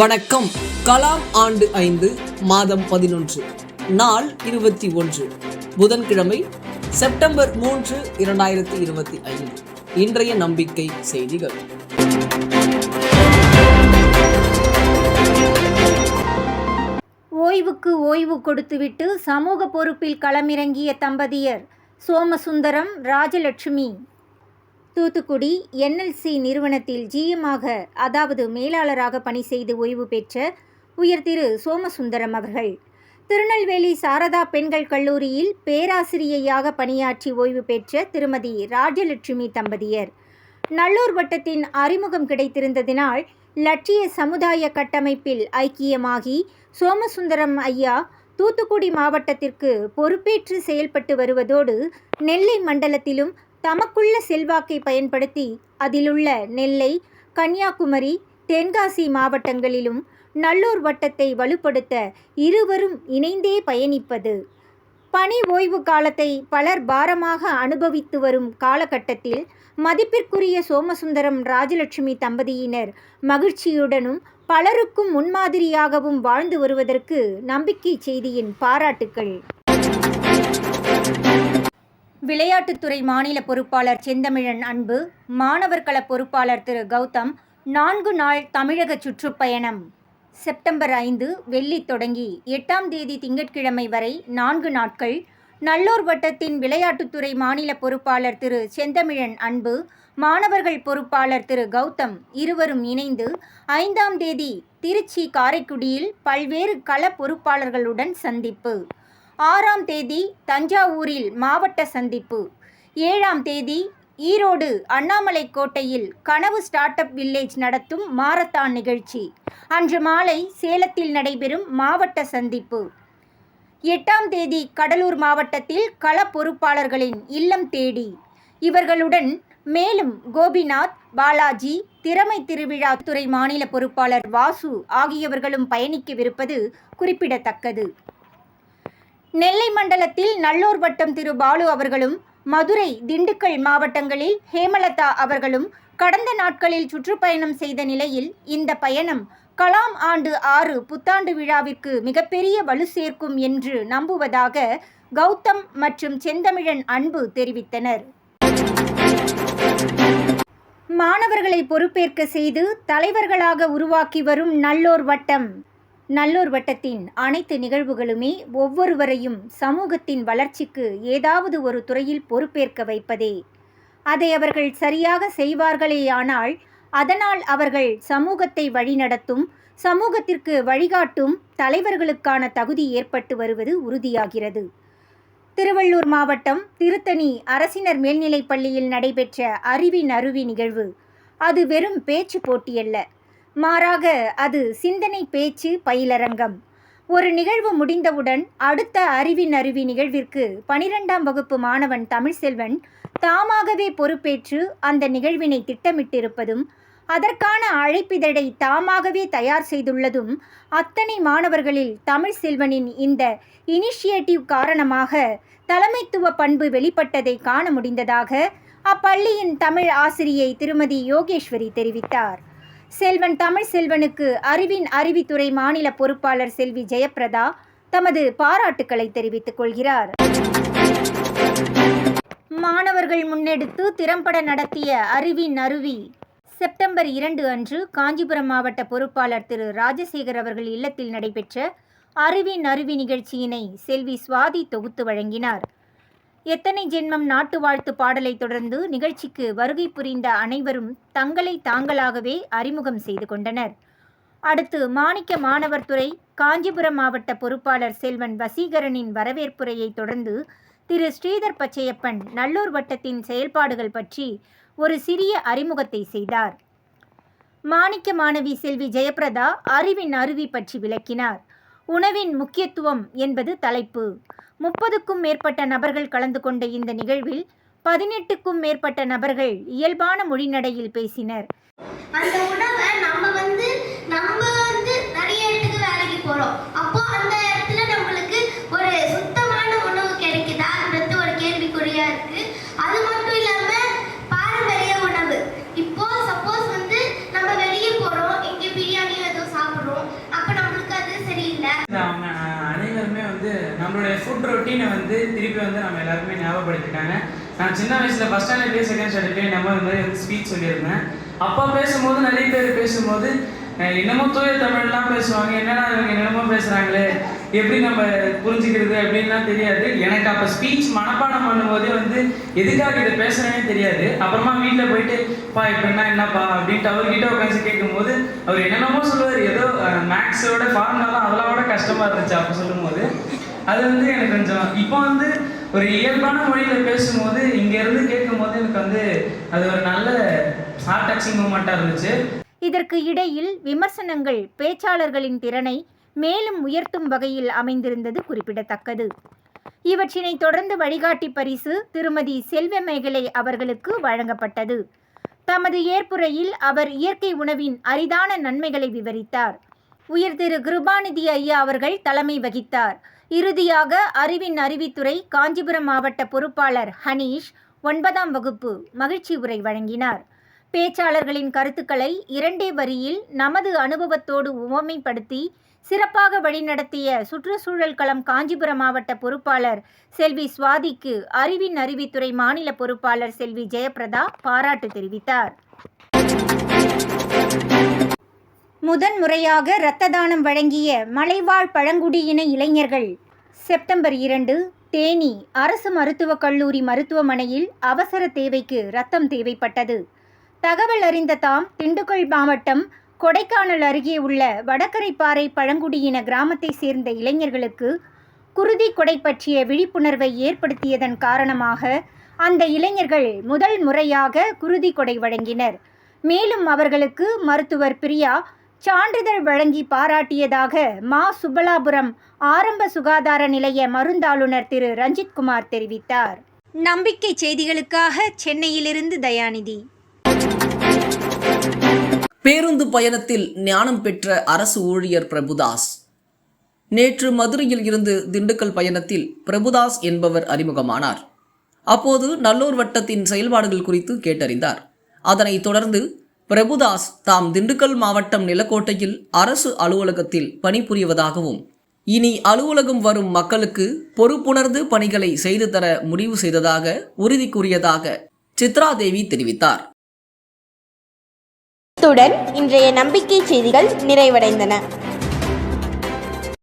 வணக்கம். கலாம் ஆண்டு ஐந்து மாதம் பதினொன்று நாள் இருபத்தி ஒன்று புதன்கிழமை செப்டம்பர் மூன்று இரண்டாயிரத்தி இருபத்தி ஐந்து. இன்றைய நம்பிக்கை செய்திகள். ஓய்வுக்கு ஓய்வு கொடுத்துவிட்டு சமூக பொறுப்பில் களமிறங்கிய தம்பதியர் சோமசுந்தரம் ராஜலட்சுமி. தூத்துக்குடி என்எல்சி நிறுவனத்தில் ஜிஎம்மாக அதாவது மேலாளராக பணி செய்து ஓய்வு பெற்ற உயர் திரு சோமசுந்தரம் அவர்கள். திருநெல்வேலி சாரதா பெண்கள் கல்லூரியில் பேராசிரியையாக பணியாற்றி ஓய்வு பெற்ற திருமதி ராஜலட்சுமி தம்பதியர். நல்லூர் வட்டத்தின் அறிமுகம் கிடைத்திருந்ததினால் லட்சிய சமுதாய கட்டமைப்பில் ஐக்கியமாகி சோமசுந்தரம் ஐயா தூத்துக்குடி மாவட்டத்திற்கு பொறுப்பேற்று செயல்பட்டு வருவதோடு நெல்லை மண்டலத்திலும் தமக்குள்ள செல்வாக்கை பயன்படுத்தி அதிலுள்ள நெல்லை கன்னியாகுமரி தென்காசி மாவட்டங்களிலும் நல்லூர் வட்டத்தை வலுப்படுத்த இருவரும் இணைந்தே பயணிப்பது. பணி ஓய்வு காலத்தை பலர் பாரமாக அனுபவித்து வரும் காலகட்டத்தில் மதிப்பிற்குரிய சோமசுந்தரம் ராஜலட்சுமி தம்பதியினர் மகிழ்ச்சியுடனும் பலருக்கும் முன்மாதிரியாகவும் வாழ்ந்து வருவதற்கு நம்பிக்கை செய்தியின் பாராட்டுக்கள். விளையாட்டுத்துறை மாநில பொறுப்பாளர் செந்தமிழன் அன்பு மாணவர் கள பொறுப்பாளர் திரு கௌதம் நான்கு நாள் தமிழக சுற்றுப்பயணம். செப்டம்பர் ஐந்து வெள்ளி தொடங்கி. எட்டாம் தேதி திங்கட்கிழமை வரை நான்கு நாட்கள். நல்லூர் வட்டத்தின் விளையாட்டுத்துறை மாநில பொறுப்பாளர் திரு செந்தமிழன் அன்பு மாணவர்கள் பொறுப்பாளர் திரு கௌதம் இருவரும் இணைந்து ஐந்தாம் தேதி திருச்சி காரைக்குடியில் பல்வேறு கள பொறுப்பாளர்களுடன் சந்திப்பு. ஆறாம் தேதி தஞ்சாவூரில் மாவட்ட சந்திப்பு. ஏழாம் தேதி ஈரோடு அண்ணாமலை கோட்டையில் கனவு ஸ்டார்ட் அப் வில்லேஜ் நடத்தும் மாரத்தான் நிகழ்ச்சி. அன்று மாலை சேலத்தில் நடைபெறும் மாவட்ட சந்திப்பு. எட்டாம் தேதி கடலூர் மாவட்டத்தில் கள பொறுப்பாளர்களின் இல்லம் தேடி. இவர்களுடன் மேலும் கோபிநாத் பாலாஜி திறமை திருவிழா துறை மாநில பொறுப்பாளர் வாசு ஆகியவர்களும் பயணிக்கவிருப்பது குறிப்பிடத்தக்கது. நெல்லை மண்டலத்தில் நல்லூர் வட்டம் திரு பாலு அவர்களும் மதுரை திண்டுக்கல் மாவட்டங்களில் ஹேமலதா அவர்களும் கடந்த நாட்களில் சுற்றுப்பயணம் செய்த நிலையில் இந்த பயணம் கலாம் ஆண்டு ஆறு புத்தாண்டு விழாவிற்கு மிகப்பெரிய வலு சேர்க்கும் என்று நம்புவதாக கௌதம் மற்றும் செந்தமிழன் அன்பு தெரிவித்தனர். மாணவர்களை பொறுப்பேற்க செய்து தலைவர்களாக உருவாக்கி வரும் நல்லோர் வட்டம் நல்லூர் வட்டத்தின் அனைத்து நிகழ்வுகளுமே ஒவ்வொருவரையும் சமூகத்தின் வளர்ச்சிக்கு ஏதாவது ஒரு துறையில் பொறுப்பேற்க வைப்பதே. அதை அவர்கள் சரியாக செய்வார்களேயானால் அதனால் அவர்கள் சமூகத்தை வழிநடத்தும் சமூகத்திற்கு வழிகாட்டும் தலைவர்களுக்கான தகுதி ஏற்பட்டு வருவது உறுதியாகிறது. திருவள்ளூர் மாவட்டம் திருத்தணி அரசினர் மேல்நிலைப் பள்ளியில் நடைபெற்ற அறிவின் அருவி நிகழ்வு அது வெறும் பேச்சு போட்டியல்ல. மாறாக அது சிந்தனை பேச்சு பயிலரங்கம். ஒரு நிகழ்வு முடிந்தவுடன் அடுத்த அறிவின் அருவி நிகழ்விற்கு பனிரெண்டாம் வகுப்பு மாணவன் தமிழ்செல்வன் தாமாகவே பொறுப்பேற்று அந்த நிகழ்வினை திட்டமிட்டிருப்பதும் அதற்கான அழைப்பிதழை தாமாகவே தயார் செய்துள்ளதும் அத்தனை மாணவர்களில் தமிழ் செல்வனின் இந்த இனிஷியேட்டிவ் காரணமாக தலைமைத்துவ பண்பு வெளிப்பட்டதை காண முடிந்ததாக அப்பள்ளியின் தமிழ் ஆசிரியை திருமதி யோகேஸ்வரி தெரிவித்தார். செல்வன் தமிழ் செல்வனுக்கு அறிவின் அறிவித்துறை மாநில பொறுப்பாளர் செல்வி ஜெயப்பிரதா தமது பாராட்டுக்களை தெரிவித்துக் கொள்கிறார். மாணவர்கள் முன்னெடுத்து திறம்பட நடத்திய அறிவின் அருவி. செப்டம்பர் இரண்டு அன்று காஞ்சிபுரம் மாவட்ட பொறுப்பாளர் திரு ராஜசேகர் அவர்கள் இல்லத்தில் நடைபெற்ற அறிவின் அருவி நிகழ்ச்சியினை செல்வி சுவாதி தொகுத்து வழங்கினார். எத்தனை ஜென்மம் நாட்டு வாழ்த்து பாடலை தொடர்ந்து நிகழ்ச்சிக்கு வருகை புரிந்த அனைவரும் தங்களை தாங்களாகவே அறிமுகம் செய்து கொண்டனர். அடுத்து மாணிக்க மாணவர் துறை காஞ்சிபுரம் மாவட்ட பொறுப்பாளர் செல்வன் வசீகரனின் வரவேற்புரையை தொடர்ந்து திரு. ஸ்ரீதர் பச்சையப்பன் நல்லூர் வட்டத்தின் செயல்பாடுகள் பற்றி ஒரு சிறிய அறிமுகத்தை செய்தார். மாணிக்க மாணவி செல்வி ஜெயபிரதா அறிவின் அருவி பற்றி விளக்கினார். உணவின் முக்கியத்துவம் என்பது தலைப்பு. முப்பதுக்கும் மேற்பட்ட நபர்கள் கலந்து கொண்ட இந்த நிகழ்வில் பதினெட்டுக்கும் மேற்பட்ட நபர்கள் இயல்பான மொழிநடையில் பேசினர். அந்த உணவை நம்ம வந்து நம்ம வந்து நிறைய இடத்துக்கு வேலைக்கு போறோம். அப்போ அந்த இடத்துல நம்மளுக்கு ஒரு சுத்தமான உணவு கிடைக்குதான்றது ஒரு கேள்விக்குறியா இருக்கு. அது மட்டும் இல்லாம பாரம்பரிய உணவு இப்போ சப்போஸ் வந்து நம்ம வெளியே போறோம் இங்க பிரியாணி ஏதோ சாப்பிடுறோம் வரும் அப்ப நம்மளுக்கு அது சரியில்லை இந்த அவங்க அஹ், அனைவருமே வந்து நம்மளுடைய ஃபுட் ரொட்டீனை வந்து திருப்பி வந்து நம்ம ஞாபகப்படுத்திட்டாங்க. நான் சின்ன வயசுல ஃபர்ஸ்ட் ஸ்டாண்டர்ட்லேயே செகண்ட் ஸ்டாண்டர்ட்லேயே நம்ம இந்த மாதிரி வந்து ஸ்பீச் சொல்லியிருந்தேன். அப்பா பேசும்போது நிறைய பேர் பேசும்போது என்னமோ தூய தமிழ்லாம் பேசுவாங்க. என்னடா இவங்க என்னென்னமோ பேசுகிறாங்களே எப்படி நம்ம புரிஞ்சுக்கிறது? அப்படின்லாம் தெரியாது. எனக்கு அப்போ ஸ்பீச் மனப்பாடம் பண்ணும்போதே வந்து எதுக்காக இதை பேசுகிறேனே தெரியாது. அப்புறமா வீட்டில் போயிட்டு பா இப்போ என்ன என்னப்பா? அப்படின்ட்டு அவர்கிட்ட உட்காந்து கேட்கும்போது அவர் என்னென்னமோ சொல்லுவார். ஏதோ மேக்ஸோட ஃபார்முலாலாம் அதெல்லாம் விட கஷ்டமாக இருந்துச்சு அப்போ சொல்லும்போது. அது வந்து எனக்கு கொஞ்சம் இப்போ வந்து ஒரு இயல்பான மொழியில் பேசும்போது இங்கேருந்து கேட்கும்போது எனக்கு வந்து அது ஒரு நல்ல ஹார்ட் டச்சிங் மூமெண்ட்டாக இருந்துச்சு. இதற்கு இடையில் விமர்சனங்கள் பேச்சாளர்களின் திறனை மேலும் உயர்த்தும் வகையில் அமைந்திருந்தது குறிப்பிடத்தக்கது. இவற்றினை தொடர்ந்து வழிகாட்டி பரிசு திருமதி செல்வமேகலை அவர்களுக்கு வழங்கப்பட்டது. தமது ஏற்புரையில் அவர் இயற்கை உணவின் அரிதான நன்மைகளை விவரித்தார். உயர் திரு கிருபாநிதி ஐயா அவர்கள் தலைமை வகித்தார். இறுதியாக அறிவின் அறிவித்துறை காஞ்சிபுரம் மாவட்ட பொறுப்பாளர் ஹனீஷ் ஒன்பதாம் வகுப்பு மகிழ்ச்சி உரை வழங்கினார். பேச்சாளர்களின் கருத்துக்களை இரண்டே வரியில் நமது அனுபவத்தோடு உவமைப்படுத்தி சிறப்பாக வழிநடத்திய சுற்றுச்சூழல் களம் காஞ்சிபுரம் மாவட்ட பொறுப்பாளர் செல்வி சுவாதிக்கு அறிவின் அறிவித்துறை மாநில பொறுப்பாளர் செல்வி ஜெயபிரதா பாராட்டு தெரிவித்தார். முதன் முறையாக இரத்த தானம் வழங்கிய மலைவாழ் பழங்குடியின இளைஞர்கள். செப்டம்பர் இரண்டு தேனி அரசு மருத்துவக் கல்லூரி மருத்துவமனையில் அவசர தேவைக்கு ரத்தம் தேவைப்பட்டது. தகவல் அறிந்த தாம் திண்டுக்கல் மாவட்டம் கொடைக்கானல் அருகே உள்ள வடகரைப்பாறை பழங்குடியின கிராமத்தை சேர்ந்த இளைஞர்களுக்கு குருதி கொடை பற்றிய விழிப்புணர்வை ஏற்படுத்தியதன் காரணமாக அந்த இளைஞர்கள் முதல் முறையாக குருதி கொடை வழங்கினர். மேலும் அவர்களுக்கு மருத்துவர் பிரியா சான்றிதழ் வழங்கி பாராட்டியதாக மா. சுப்பலாபுரம் ஆரம்ப சுகாதார நிலைய மருந்தாளுநர் திரு. ரஞ்சித்குமார் தெரிவித்தார். நம்பிக்கை செய்திகளுக்காக சென்னையிலிருந்து தயாநிதி. பேருந்து பயணத்தில் ஞானம் பெற்ற அரசு ஊழியர் பிரபுதாஸ். நேற்று மதுரையில் இருந்து திண்டுக்கல் பயணத்தில் பிரபுதாஸ் என்பவர் அறிமுகமானார். அப்போது நல்லூர் வட்டத்தின் செயல்பாடுகள் குறித்து கேட்டறிந்தார். அதனைத் தொடர்ந்து பிரபுதாஸ் தாம் திண்டுக்கல் மாவட்டம் நிலக்கோட்டையில் அரசு அலுவலகத்தில் பணிபுரிவதாகவும் இனி அலுவலகம் வரும் மக்களுக்கு பொறுப்புணர்ந்து பணிகளை செய்து தர முடிவு செய்ததாக உறுதி கூறியதாக சித்ராதேவி தெரிவித்தார். இத்துடன் இன்றைய நம்பிக்கை செய்திகள் நிறைவடைந்தன.